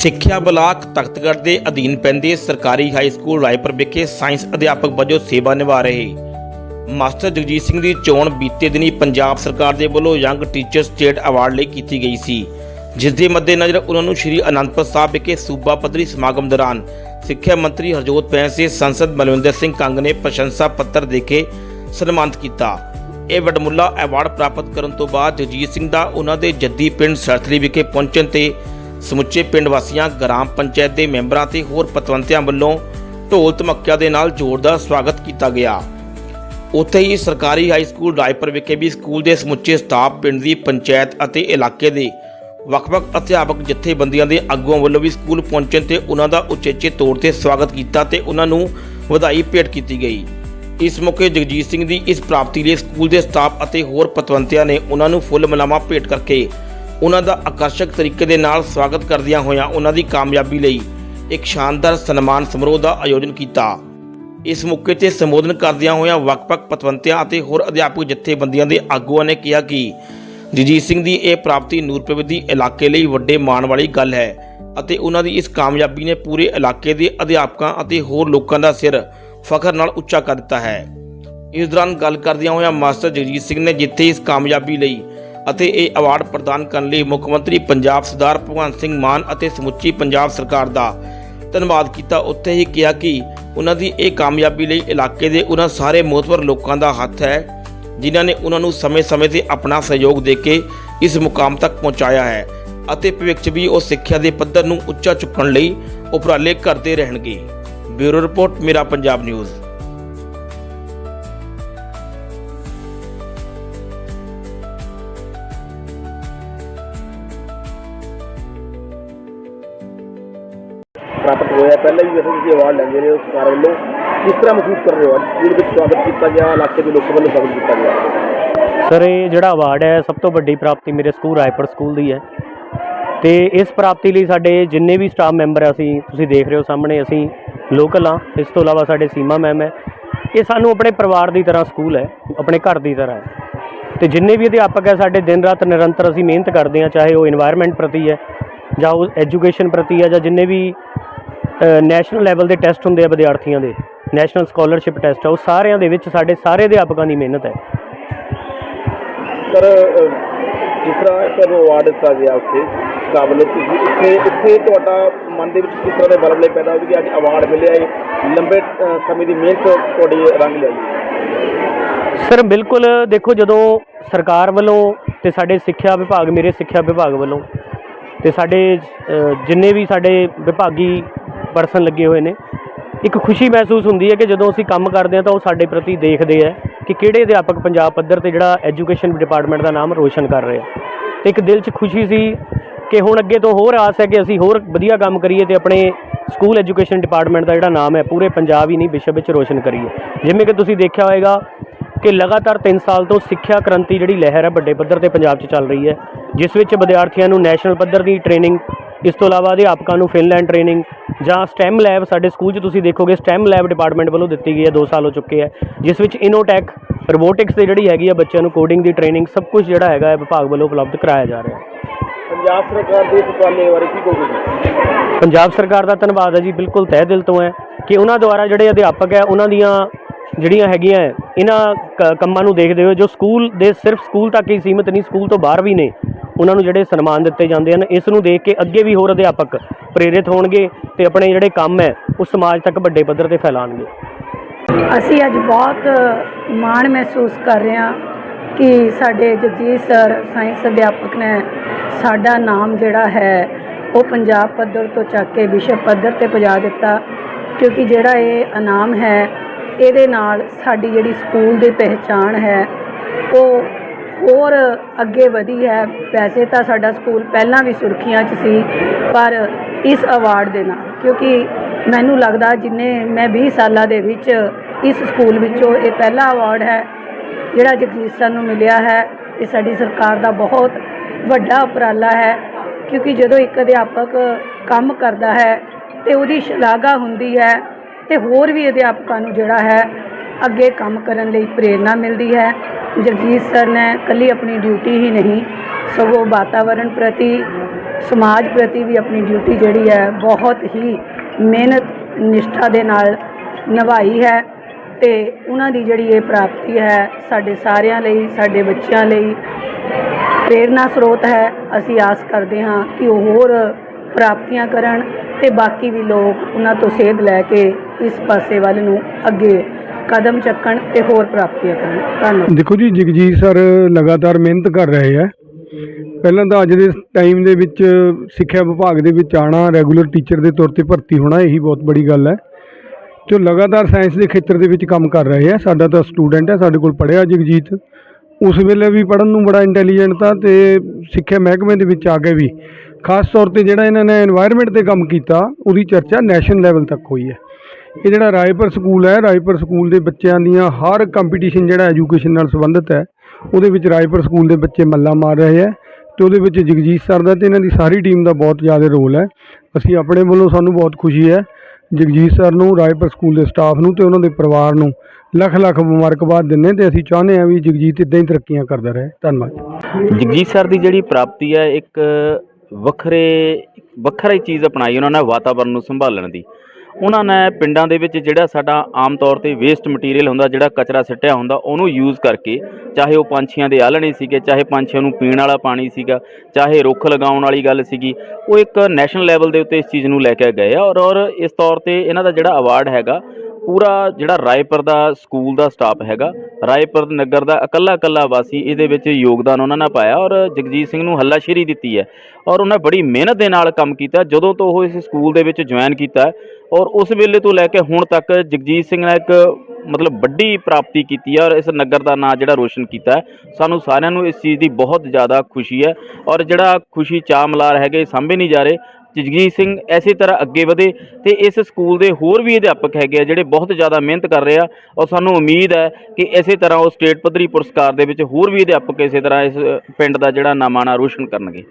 ਸਿੱਖਿਆ ਬਲਾਕ ਤਖਤਗੜ੍ਹ ਦੇ ਅਧੀਨ ਪੈਂਦੇ ਸਰਕਾਰੀ ਹਾਈ ਸਕੂਲ ਰਾਏਪੁਰ ਵਿਖੇ ਸਾਇੰਸ ਅਧਿਆਪਕ ਵਜੋਂ ਸੇਵਾ ਨਿਭਾ ਰਹੇ ਮਾਸਟਰ ਜਗਜੀਤ ਸਿੰਘ ਦੀ ਚੋਣ ਬੀਤੇ ਦਿਨੀ ਪੰਜਾਬ ਸਰਕਾਰ ਦੇ ਵੱਲੋਂ ਯੰਗ ਟੀਚਰ ਸਟੇਟ ਅਵਾਰਡ ਲਈ ਕੀਤੀ ਗਈ ਸੀ, ਜਿਸ ਦੇ ਮੱਦੇਨਜ਼ਰ ਉਹਨਾਂ ਨੂੰ ਸ਼੍ਰੀ ਅਨੰਦਪੁਰ ਸਾਹਿਬ ਵਿਖੇ ਸੂਬਾ ਪੱਧਰੀ ਸਮਾਗਮ ਦੌਰਾਨ ਸਿੱਖਿਆ ਮੰਤਰੀ ਹਰਜੋਤ ਬੈਂਸ ਸੰਸਦ ਮਲਵਿੰਦਰ ਸਿੰਘ ਕੰਗ ਨੇ ਪ੍ਰਸ਼ੰਸਾ ਪੱਤਰ ਦੇ ਕੇ ਸਨਮਾਨਿਤ ਕੀਤਾ। ਇਹ ਵਡਮੁੱਲਾ ਅਵਾਰਡ ਪ੍ਰਾਪਤ ਕਰਨ ਤੋਂ ਬਾਅਦ ਜਗਜੀਤ ਸਿੰਘ ਦਾ ਉਹਨਾਂ ਦੇ ਜੱਦੀ ਪਿੰਡ ਸਰਥਲੀ ਵਿਖੇ ਪਹੁੰਚਣ ਤੇ ਸਮੁੱਚੇ ਪਿੰਡ ਵਾਸੀਆਂ, ਗ੍ਰਾਮ ਪੰਚਾਇਤ ਦੇ ਮੈਂਬਰਾਂ ਤੇ ਹੋਰ ਪਤਵੰਤਿਆਂ ਵੱਲੋਂ ਢੋਲ ਧਮੱਕਿਆਂ ਦੇ ਨਾਲ ਜ਼ੋਰਦਾਰ ਸਵਾਗਤ ਕੀਤਾ ਗਿਆ। ਉੱਥੇ ਹੀ ਸਰਕਾਰੀ ਹਾਈ ਸਕੂਲ ਰਾਏਪੁਰ ਵਿਖੇ ਵੀ ਸਕੂਲ ਦੇ ਸਮੁੱਚੇ ਸਟਾਫ, ਪਿੰਡ ਦੀ ਪੰਚਾਇਤ ਅਤੇ ਇਲਾਕੇ ਦੇ ਵੱਖ-ਵੱਖ ਅਧਿਆਪਕ ਜਥੇਬੰਦੀਆਂ ਦੇ ਆਗੂਆਂ ਵੱਲੋਂ ਵੀ ਸਕੂਲ ਪਹੁੰਚਣ ਤੇ ਉਹਨਾਂ ਦਾ ਉਚੇਚੇ ਤੌਰ ਤੇ ਸਵਾਗਤ ਕੀਤਾ ਤੇ ਉਹਨਾਂ ਨੂੰ ਵਧਾਈ ਭੇਟ ਕੀਤੀ ਗਈ। ਇਸ ਮੌਕੇ ਜਗਜੀਤ ਸਿੰਘ ਦੀ ਇਸ ਪ੍ਰਾਪਤੀ ਲਈ ਸਕੂਲ ਦੇ ਸਟਾਫ ਅਤੇ ਹੋਰ ਪਤਵੰਤਿਆਂ ਨੇ ਉਹਨਾਂ ਨੂੰ ਫੁੱਲ ਮਲਾਮਾ ਭੇਟ ਕਰਕੇ ਉਹਨਾਂ ਦਾ ਆਕਰਸ਼ਕ ਤਰੀਕੇ ਦੇ ਨਾਲ ਸਵਾਗਤ ਕਰਦਿਆਂ ਹੋਇਆਂ ਉਹਨਾਂ ਦੀ ਕਾਮਯਾਬੀ ਲਈ ਇੱਕ ਸ਼ਾਨਦਾਰ ਸਨਮਾਨ ਸਮਾਰੋਹ ਦਾ ਆਯੋਜਨ ਕੀਤਾ। ਇਸ ਮੌਕੇ ਤੇ ਸੰਬੋਧਨ ਕਰਦਿਆਂ ਹੋਇਆਂ ਵੱਖ-ਵੱਖ ਪਤਵੰਤਿਆਂ ਅਤੇ ਹੋਰ ਅਧਿਆਪਕ ਜਥੇਬੰਦੀਆਂ ਦੇ ਆਗੂਆਂ ਨੇ ਕਿਹਾ ਕਿ ਜਗਜੀਤ ਸਿੰਘ ਦੀ ਇਹ ਪ੍ਰਾਪਤੀ ਨੂਰਪੁਰਵਦੀ ਇਲਾਕੇ ਲਈ ਵੱਡੇ ਮਾਣ ਵਾਲੀ ਗੱਲ ਹੈ ਅਤੇ ਉਹਨਾਂ ਦੀ ਇਸ ਕਾਮਯਾਬੀ ਨੇ ਪੂਰੇ ਇਲਾਕੇ ਦੇ ਅਧਿਆਪਕਾਂ ਅਤੇ ਹੋਰ ਲੋਕਾਂ ਦਾ ਸਿਰ ਫਖਰ ਨਾਲ ਉੱਚਾ ਕਰ ਦਿੱਤਾ ਹੈ। ਇਸ ਦੌਰਾਨ ਗੱਲ ਕਰਦਿਆਂ ਹੋਇਆਂ ਮਾਸਟਰ ਜਗਜੀਤ ਸਿੰਘ ਨੇ ਜਿੱਥੇ ਇਸ ਕਾਮਯਾਬੀ ਲਈ ਅਤੇ ਇਹ ਅਵਾਰਡ ਪ੍ਰਦਾਨ ਕਰਨ ਲਈ ਮੁੱਖ ਮੰਤਰੀ ਪੰਜਾਬ ਸਰਦਾਰ ਭਗਵੰਤ ਸਿੰਘ ਮਾਨ ਅਤੇ ਸਮੁੱਚੀ ਪੰਜਾਬ ਸਰਕਾਰ ਦਾ ਧੰਨਵਾਦ ਕੀਤਾ। ਉੱਥੇ ਹੀ ਕਿਹਾ ਕਿ ਉਹਨਾਂ ਦੀ ਇਹ ਕਾਮਯਾਬੀ ਲਈ ਇਲਾਕੇ ਦੇ ਉਹਨਾਂ ਸਾਰੇ ਮੋਹਤਵਰ ਲੋਕਾਂ ਦਾ ਹੱਥ ਹੈ, ਜਿਨ੍ਹਾਂ ਨੇ ਉਹਨਾਂ ਨੂੰ ਸਮੇਂ-ਸਮੇਂ ਤੇ ਆਪਣਾ ਸਹਿਯੋਗ ਦੇ ਕੇ ਇਸ ਮੁਕਾਮ ਤੱਕ ਪਹੁੰਚਾਇਆ ਹੈ ਅਤੇ ਭਵਿੱਖ 'ਚ ਵੀ ਉਹ ਸਿੱਖਿਆ ਦੇ ਪੱਧਰ ਨੂੰ ਉੱਚਾ ਚੁੱਕਣ ਲਈ ਉਪਰਾਲੇ ਕਰਦੇ ਰਹਿਣਗੇ। ਬਿਊਰੋ ਰਿਪੋਰਟ, ਮੇਰਾ ਪੰਜਾਬ ਨਿਊਜ਼। ਪ੍ਰਾਪਤ ਹੋਇਆ। ਪਹਿਲਾਂ ਵੀ ਵੈਸੇ ਤੁਸੀਂ ਅਵਾਰਡ ਲੈਂਦੇ ਰਹੇ ਹੋ ਸਰਕਾਰ ਵੱਲੋਂ। ਕਿਸ ਤਰ੍ਹਾਂ ਮਹਿਸੂਸ ਕਰ ਰਹੇ ਹੋ ਸਕੂਲ ਵਿੱਚ ਸਵਾਗਤ ਕੀਤਾ ਗਿਆ? ਇਲਾਕੇ ਦੇ ਲੋਕਾਂ ਵੱਲੋਂ ਸਵਾਗਤ ਕੀਤਾ ਗਿਆ। ਸਰ, ਇਹ ਜਿਹੜਾ ਅਵਾਰਡ ਹੈ, ਸਭ ਤੋਂ ਵੱਡੀ ਪ੍ਰਾਪਤੀ ਮੇਰੇ ਸਕੂਲ, ਰਾਏਪੁਰ ਸਕੂਲ ਦੀ ਹੈ। ਤੇ ਇਸ ਪ੍ਰਾਪਤੀ ਲਈ ਸਾਡੇ ਜਿੰਨੇ ਵੀ ਸਟਾਫ ਮੈਂਬਰ ਅਸੀਂ, ਤੁਸੀਂ ਦੇਖ ਰਹੇ ਹੋ ਸਾਹਮਣੇ, ਅਸੀਂ ਲੋਕਲ ਆ ਇਸ ਤੋਂ ਇਲਾਵਾ ਸਾਡੇ ਸੀਮਾ ਮੈਮ ਹੈ। ਇਹ ਸਾਨੂੰ ਆਪਣੇ ਪਰਿਵਾਰ ਦੀ ਤਰ੍ਹਾਂ ਸਕੂਲ ਹੈ, ਆਪਣੇ ਘਰ ਦੀ ਤਰ੍ਹਾਂ ਹੈ। ਤੇ ਜਿੰਨੇ ਵੀ ਅਧਿਆਪਕ ਹੈ ਸਾਡੇ ਦਿਨ ਰਾਤ ਨਿਰੰਤਰ ਅਸੀਂ ਮਿਹਨਤ ਕਰਦੇ ਹਾਂ, ਚਾਹੇ ਉਹ এনवायरमेंट ਪ੍ਰਤੀ ਹੈ, ਜਾਂ ਉਹ ਐਜੂਕੇਸ਼ਨ ਪ੍ਰਤੀ ਹੈ, ਜਾਂ ਜਿੰਨੇ ਵੀ ਨੈਸ਼ਨਲ ਲੈਵਲ ਦੇ ਟੈਸਟ ਹੁੰਦੇ ਆ ਵਿਦਿਆਰਥੀਆਂ ਦੇ। ਨੈਸ਼ਨਲ ਸਕਾਲਰਸ਼ਿਪ ਟੈਸਟ ਆ। ਉਹ ਸਾਰਿਆਂ ਦੇ ਵਿੱਚ ਸਾਡੇ ਸਾਰੇ ਅਧਿਆਪਕਾਂ ਦੀ ਮਿਹਨਤ ਹੈ। ਸਰ ਅਹ, ਜਿਸ ਤਰ੍ਹਾਂ ਤੁਹਾਨੂੰ ਅਵਾਰਡ ਦਿੱਤਾ ਗਿਆ ਉੱਥੇ ਸਟਾਫ ਵੱਲੋਂ ਤੁਸੀਂ ਇੱਥੇ ਇੱਥੇ ਤੁਹਾਡਾ ਮਨ ਦੇ ਵਿੱਚ ਕਿਸ ਤਰ੍ਹਾਂ ਦੇ ਬਲਬਲੇ ਪੈਦਾ ਹੋਏ ਕਿ ਅੱਜ ਅਵਾਰਡ ਮਿਲਿਆ ਹੈ ਲੰਬੇ ਸਮੇਂ ਦੀ ਮਿਹਨਤ ਤੁਹਾਡੀ ਰੰਗ ਲਿਆਈ ਸਰ ਬਿਲਕੁਲ ਦੇਖੋ ਜਦੋਂ ਸਰਕਾਰ ਵੱਲੋਂ ਤੇ ਸਾਡੇ ਸਿੱਖਿਆ ਵਿਭਾਗ ਮੇਰੇ ਸਿੱਖਿਆ ਵਿਭਾਗ ਵੱਲੋਂ ਤੇ ਸਾਡੇ ਜਿੰਨੇ ਵੀ ਸਾਡੇ ਵਿਭਾਗੀ ਪਰਸਨ ਲੱਗੇ ਹੋਏ ਨੇ। ਇੱਕ ਖੁਸ਼ੀ ਮਹਿਸੂਸ ਹੁੰਦੀ ਹੈ ਕਿ ਜਦੋਂ ਅਸੀਂ ਕੰਮ ਕਰਦੇ ਹਾਂ ਤਾਂ ਉਹ ਸਾਡੇ ਪ੍ਰਤੀ ਦੇਖਦੇ ਆ ਕਿ ਕਿਹੜੇ ਅਧਿਆਪਕ ਪੰਜਾਬ ਪੱਧਰ ਤੇ ਜਿਹੜਾ ਐਜੂਕੇਸ਼ਨ ਡਿਪਾਰਟਮੈਂਟ ਦਾ ਨਾਮ ਰੋਸ਼ਨ ਕਰ ਰਹੇ ਆ। ਤੇ ਇੱਕ ਦਿਲ 'ਚ ਖੁਸ਼ੀ ਸੀ ਕਿ ਹੁਣ ਅੱਗੇ ਤੋਂ ਹੋਰ ਆਸ ਹੈ ਕਿ ਅਸੀਂ ਹੋਰ ਵਧੀਆ ਕੰਮ ਕਰੀਏ ਤੇ ਆਪਣੇ ਸਕੂਲ ਐਜੂਕੇਸ਼ਨ ਡਿਪਾਰਟਮੈਂਟ ਦਾ ਜਿਹੜਾ ਨਾਮ ਹੈ, ਪੂਰੇ ਪੰਜਾਬ ਹੀ ਨਹੀਂ, ਵਿਸ਼ਵ ਵਿੱਚ ਰੋਸ਼ਨ ਕਰੀਏ। ਜਿਵੇਂ ਕਿ ਤੁਸੀਂ ਦੇਖਿਆ ਹੋਵੇਗਾ ਕਿ ਲਗਾਤਾਰ 3 ਸਾਲ ਤੋਂ ਸਿੱਖਿਆ ਕ੍ਰਾਂਤੀ ਜਿਹੜੀ ਲਹਿਰ ਹੈ ਵੱਡੇ ਪੱਧਰ ਤੇ ਪੰਜਾਬ 'ਚ ਚੱਲ ਰਹੀ ਹੈ, ਜਿਸ ਵਿੱਚ ਵਿਦਿਆਰਥੀਆਂ ਨੂੰ ਨੈਸ਼ਨਲ ਪੱਧਰ ਦੀ ਟ੍ਰੇਨਿੰਗ ਇਸ ਤੋਂ ਇਲਾਵਾ ਅਧਿਆਪਕਾਂ ਨੂੰ ਫਿਨਲੈਂਡ ਟ੍ਰੇਨਿੰਗ ਜਾਂ ਸਟੈਮ ਲੈਬ ਸਾਡੇ ਸਕੂਲ 'ਚ ਤੁਸੀਂ ਦੇਖੋਗੇ ਸਟੈਮ ਲੈਬ ਡਿਪਾਰਟਮੈਂਟ ਵੱਲੋਂ ਦਿੱਤੀ ਗਈ ਹੈ 2 ਸਾਲ ਹੋ ਚੁੱਕੇ ਹੈ ਜਿਸ ਵਿੱਚ ਇਨੋਟੈਕ ਰੋਬੋਟਿਕਸ ਦੇ ਜਿਹੜੀ ਹੈਗੀ ਆ ਬੱਚਿਆਂ ਨੂੰ ਕੋਡਿੰਗ ਦੀ ਟ੍ਰੇਨਿੰਗ ਸਭ ਕੁਝ ਜਿਹੜਾ ਹੈਗਾ ਵਿਭਾਗ ਵੱਲੋਂ ਉਪਲਬਧ ਕਰਾਇਆ ਜਾ ਰਿਹਾ ਹੈ ਪੰਜਾਬ ਸਰਕਾਰ ਦੇ ਉਪਰਾਲੇ ਬਾਰੇ ਕੀ ਕਹੋਗੇ? ਪੰਜਾਬ ਸਰਕਾਰ ਦਾ ਧੰਨਵਾਦ ਹੈ ਜੀ ਬਿਲਕੁਲ ਤਹਿ ਦਿਲ ਤੋਂ ਹੈ ਕਿ ਉਹਨਾਂ ਦੁਆਰਾ ਜਿਹੜੇ ਅਧਿਆਪਕ ਹੈ ਉਹਨਾਂ ਦੀਆਂ ਜਿਹੜੀਆਂ ਹੈਗੀਆਂ ਇਹਨਾਂ ਕੰਮਾਂ ਨੂੰ ਦੇਖਦੇ ਹੋਏ ਜੋ ਸਕੂਲ ਦੇ ਸਿਰਫ ਸਕੂਲ ਤੱਕ ਹੀ ਸੀਮਿਤ ਨਹੀਂ ਸਕੂਲ ਤੋਂ ਬਾਹਰ ਵੀ ਨੇ ਉਹਨਾਂ ਨੂੰ ਜਿਹੜੇ ਸਨਮਾਨ ਦਿੱਤੇ ਜਾਂਦੇ ਹਨ ਇਸ ਨੂੰ ਦੇਖ ਕੇ ਅੱਗੇ ਵੀ ਹੋਰ ਅਧਿਆਪਕ ਪ੍ਰੇਰਿਤ ਹੋਣਗੇ ਤੇ ਆਪਣੇ ਜਿਹੜੇ ਕੰਮ ਹੈ, ਉਹ ਸਮਾਜ ਤੱਕ ਵੱਡੇ ਪੱਧਰ ਤੇ ਫੈਲਾਣਗੇ ਅਸੀਂ ਅੱਜ ਬਹੁਤ ਮਾਣ ਮਹਿਸੂਸ ਕਰ ਰਹੇ ਹਾਂ ਕਿ ਸਾਡੇ ਜਗਜੀਤ ਸਰ, ਸਾਇੰਸ ਅਧਿਆਪਕ ਨੇ ਸਾਡਾ ਨਾਮ ਜਿਹੜਾ ਹੈ, ਉਹ ਪੰਜਾਬ ਪੱਧਰ ਤੋਂ ਚੱਕ ਕੇ ਵਿਸ਼ਵ ਪੱਧਰ ਤੇ ਪਹੁੰਚਾ ਦਿੱਤਾ, ਕਿਉਂਕਿ ਜਿਹੜਾ ਇਹ ਇਨਾਮ ਹੈ, ਇਹਦੇ ਨਾਲ ਸਾਡੀ ਜਿਹੜੀ ਸਕੂਲ ਦੀ ਪਹਿਚਾਣ ਹੈ, ਉਹ ਹੋਰ ਅੱਗੇ ਵਧੀ ਹੈ। ਵੈਸੇ ਤਾਂ ਸਾਡਾ ਸਕੂਲ ਪਹਿਲਾਂ ਵੀ ਸੁਰਖੀਆਂ 'ਚ ਸੀ, ਪਰ ਇਸ ਅਵਾਰਡ ਦੇ ਨਾਲ, ਕਿਉਂਕਿ ਮੈਨੂੰ ਲੱਗਦਾ ਜਿੰਨੇ ਮੈਂ 20 ਸਾਲਾਂ ਦੇ ਵਿੱਚ ਇਸ ਸਕੂਲ ਵਿੱਚੋਂ ਇਹ ਪਹਿਲਾ ਅਵਾਰਡ ਹੈ, ਜਿਹੜਾ ਜਗਜੀਤ ਸਰ ਨੂੰ ਮਿਲਿਆ ਹੈ। ਇਹ ਸਾਡੀ ਸਰਕਾਰ ਦਾ ਬਹੁਤ ਵੱਡਾ ਉਪਰਾਲਾ ਹੈ, ਕਿਉਂਕਿ ਜਦੋਂ ਇੱਕ ਅਧਿਆਪਕ ਕੰਮ ਕਰਦਾ ਹੈ ਤੇ ਉਹਦੀ ਸ਼ਲਾਘਾ ਹੁੰਦੀ ਹੈ, ਤੇ ਹੋਰ ਵੀ ਅਧਿਆਪਕਾਂ ਨੂੰ ਜਿਹੜਾ ਹੈ, ਅੱਗੇ ਕੰਮ ਕਰਨ ਲਈ ਪ੍ਰੇਰਣਾ ਮਿਲਦੀ ਹੈ। ਜਗਜੀਤ ਸਰ ਨੇ ਇਕੱਲੀ ਆਪਣੀ ਡਿਊਟੀ ਹੀ ਨਹੀਂ, ਸਗੋਂ ਵਾਤਾਵਰਣ ਪ੍ਰਤੀ, ਸਮਾਜ ਪ੍ਰਤੀ ਵੀ ਆਪਣੀ ਡਿਊਟੀ ਜਿਹੜੀ ਹੈ ਬਹੁਤ ਹੀ ਮਿਹਨਤ, ਨਿਸ਼ਠਾ ਦੇ ਨਾਲ ਨਿਭਾਈ ਹੈ ਤੇ ਉਹਨਾਂ ਦੀ ਜਿਹੜੀ ਇਹ ਪ੍ਰਾਪਤੀ ਹੈ ਸਾਡੇ ਸਾਰਿਆਂ ਲਈ, ਸਾਡੇ ਬੱਚਿਆਂ ਲਈ ਪ੍ਰੇਰਨਾ ਸਰੋਤ ਹੈ। ਅਸੀਂ ਆਸ ਕਰਦੇ ਹਾਂ ਕਿ ਉਹ ਹੋਰ ਪ੍ਰਾਪਤੀਆਂ ਕਰਨ ਤੇ ਬਾਕੀ ਵੀ ਲੋਕ ਉਹਨਾਂ ਤੋਂ ਸੇਧ ਲੈ ਕੇ ਇਸ ਪਾਸੇ ਵੱਲ ਨੂੰ ਅੱਗੇ ਕਦਮ ਚੱਕਣ ਤੇ ਹੋਰ ਪ੍ਰਾਪਤੀਆਂ ਕਰਨ। ਧੰਨਵਾਦ। ਦੇਖੋ ਜੀ, ਜਗਜੀਤ ਸਰ ਲਗਾਤਾਰ ਮਿਹਨਤ ਕਰ ਰਹੇ ਆ। ਪਹਿਲਾਂ ਤਾਂ ਅੱਜ ਦੇ ਟਾਈਮ ਦੇ ਵਿੱਚ ਸਿੱਖਿਆ ਵਿਭਾਗ ਦੇ ਵਿੱਚ ਆਣਾ ਰੈਗੂਲਰ ਟੀਚਰ ਦੇ ਤੌਰ ਤੇ ਭਰਤੀ ਹੋਣਾ, ਇਹੀ ਬਹੁਤ ਬੜੀ ਗੱਲ ਹੈ। ਜੋ ਲਗਾਤਾਰ ਸਾਇੰਸ ਦੇ ਖੇਤਰ ਦੇ ਵਿੱਚ ਕੰਮ ਕਰ ਰਹੇ ਆ, ਸਾਡਾ ਤਾਂ ਸਟੂਡੈਂਟ ਹੈ ਸਾਡੇ ਕੋਲ ਪੜਿਆ ਜਗਜੀਤ। ਉਸ ਵੇਲੇ ਵੀ ਪੜਨ ਨੂੰ ਬੜਾ ਇੰਟੈਲੀਜੈਂਟ ਤਾਂ ਤੇ ਸਿੱਖਿਆ ਮਹਿਕਮੇ ਦੇ ਵਿੱਚ ਆ ਕੇ ਵੀ। ਖਾਸ ਤੌਰ ਤੇ ਜਿਹੜਾ ਇਹਨਾਂ ਨੇ এনवायरमेंट ਤੇ ਕੰਮ ਕੀਤਾ, ਉਹਦੀ ਚਰਚਾ ਨੈਸ਼ਨਲ ਲੈਵਲ ਤੱਕ ਹੋਈ ਹੈ। ਇਹ ਜਿਹੜਾ ਰਾਏਪੁਰ ਸਕੂਲ ਹੈ, ਰਾਏਪੁਰ ਸਕੂਲ ਦੇ ਬੱਚਿਆਂ ਦੀਆਂ ਹਰ ਕੰਪੀਟੀਸ਼ਨ ਜਿਹੜਾ ਐਜੂਕੇਸ਼ਨ ਨਾਲ ਸੰਬੰਧਿਤ ਹੈ, ਉਹਦੇ ਵਿੱਚ ਰਾਏਪੁਰ ਸਕੂਲ ਦੇ ਬੱਚੇ ਮੱਲਾ ਮਾਰ ਰਹੇ ਹੈ ਤੇ ਉਹਦੇ ਵਿੱਚ ਜਗਜੀਤ ਸਰ ਦਾ ਤੇ ਇਹਨਾਂ ਦੀ ਸਾਰੀ ਟੀਮ ਦਾ ਬਹੁਤ ਜ਼ਿਆਦਾ ਰੋਲ ਹੈ। ਅਸੀਂ ਆਪਣੇ ਵੱਲੋਂ ਸਾਨੂੰ ਬਹੁਤ ਖੁਸ਼ੀ ਹੈ, ਜਗਜੀਤ ਸਰ ਨੂੰ, ਰਾਏਪੁਰ ਸਕੂਲ ਦੇ ਸਟਾਫ ਨੂੰ ਤੇ ਉਹਨਾਂ ਦੇ ਪਰਿਵਾਰ ਨੂੰ ਲੱਖ ਲੱਖ ਮੁਬਾਰਕਬਾਦ ਦਿੰਦੇ ਤੇ ਅਸੀਂ ਚਾਹੁੰਦੇ ਹਾਂ ਵੀ ਜਗਜੀਤ ਇਦਾਂ ਹੀ ਤਰੱਕੀਆਂ ਕਰਦਾ ਰਹੇ। ਧੰਨਵਾਦ ਜਗਜੀਤ ਸਰ ਦੀ ਜਿਹੜੀ ਪ੍ਰਾਪਤੀ ਹੈ, ਇੱਕ ਵੱਖਰੇ, ਵੱਖਰਾ ਹੀ ਚੀਜ਼ ਅਪਣਾਈ ਉਹਨਾਂ ਨੇ ਵਾਤਾਵਰਣ ਨੂੰ ਸੰਭਾਲਣ ਦੀ। ਉਹਨਾਂ ਨੇ ਪਿੰਡਾਂ ਦੇ ਵਿੱਚ ਜਿਹੜਾ ਸਾਡਾ ਆਮ ਤੌਰ ਤੇ ਵੇਸਟ ਮਟੀਰੀਅਲ ਹੁੰਦਾ, ਜਿਹੜਾ ਕਚਰਾ ਸਿੱਟਿਆ ਹੁੰਦਾ, ਉਹਨੂੰ ਯੂਜ਼ ਕਰਕੇ ਚਾਹੇ ਉਹ ਪੰਛੀਆਂ ਦੇ ਆਲ੍ਹਣੇ ਸੀਗੇ, ਚਾਹੇ ਪੰਛੀਆਂ ਨੂੰ ਪੀਣ ਵਾਲਾ ਪਾਣੀ ਸੀਗਾ, ਚਾਹੇ ਰੁੱਖ ਲਗਾਉਣ ਵਾਲੀ ਗੱਲ ਸੀਗੀ, ਉਹ ਇੱਕ ਨੈਸ਼ਨਲ ਲੈਵਲ ਦੇ ਉੱਤੇ ਇਸ ਚੀਜ਼ ਨੂੰ ਲੈ ਕੇ ਗਏ ਆ ਔਰ ਔਰ ਇਸ ਤੌਰ ਤੇ ਇਹਨਾਂ ਦਾ ਜਿਹੜਾ ਅਵਾਰਡ ਹੈਗਾ ਪੂਰਾ ਜਿਹੜਾ ਰਾਏਪੁਰ ਦਾ ਸਕੂਲ ਦਾ ਸਟਾਫ ਹੈਗਾ, ਰਾਏਪੁਰ ਨਗਰ ਦਾ ਇਕੱਲਾ ਇਕੱਲਾ ਵਾਸੀ ਇਹਦੇ ਵਿੱਚ ਯੋਗਦਾਨ ਉਹਨਾਂ ਨੇ ਪਾਇਆ ਔਰ ਜਗਜੀਤ ਸਿੰਘ ਨੂੰ ਹੱਲਾਸ਼ੇਰੀ ਦਿੱਤੀ ਹੈ ਔਰ ਉਹਨਾਂ ਬੜੀ ਮਿਹਨਤ ਦੇ ਨਾਲ ਕੰਮ ਕੀਤਾ, ਜਦੋਂ ਤੋਂ ਉਹ ਇਸ ਸਕੂਲ ਦੇ ਵਿੱਚ ਜੁਆਇਨ ਕੀਤਾ ਔਰ ਉਸ ਵੇਲੇ ਤੋਂ ਲੈ ਕੇ ਹੁਣ ਤੱਕ ਜਗਜੀਤ ਸਿੰਘ ਨੇ ਇੱਕ ਮਤਲਬ ਵੱਡੀ ਪ੍ਰਾਪਤੀ ਕੀਤੀ ਹੈ ਔਰ ਇਸ ਨਗਰ ਦਾ ਨਾਂ ਜਿਹੜਾ ਰੋਸ਼ਨ ਕੀਤਾ ਹੈ, ਸਾਨੂੰ ਸਾਰਿਆਂ ਨੂੰ ਇਸ ਚੀਜ਼ ਦੀ ਬਹੁਤ ਜ਼ਿਆਦਾ ਖੁਸ਼ੀ ਹੈ ਔਰ ਜਿਹੜਾ ਖੁਸ਼ੀ ਚਾਅ ਮਲਾਰ ਹੈਗੇ ਸਾਂਭੇ ਨਹੀਂ ਜਾ ਰਹੇ ਜਗਜੀਤ ਸਿੰਘ ਐਸੀ ਤਰ੍ਹਾਂ ਅੱਗੇ ਵਧੇ ਤੇ ਇਸ ਸਕੂਲ ਦੇ ਹੋਰ ਵੀ ਅਧਿਆਪਕ ਹੈਗੇ ਆ ਜਿਹੜੇ ਬਹੁਤ ਜ਼ਿਆਦਾ ਮਿਹਨਤ ਕਰ ਰਹੇ ਆ ਔਰ ਸਾਨੂੰ ਉਮੀਦ ਹੈ ਕਿ ਇਸੇ ਤਰ੍ਹਾਂ ਉਹ ਸਟੇਟ ਪੱਧਰੀ ਪੁਰਸਕਾਰ ਦੇ ਵਿੱਚ ਹੋਰ ਵੀ ਅਧਿਆਪਕ ਇਸੇ ਤਰ੍ਹਾਂ ਇਸ ਪਿੰਡ ਦਾ ਜਿਹੜਾ ਨਾਮਾਣਾ ਰੋਸ਼ਨ ਕਰਨਗੇ।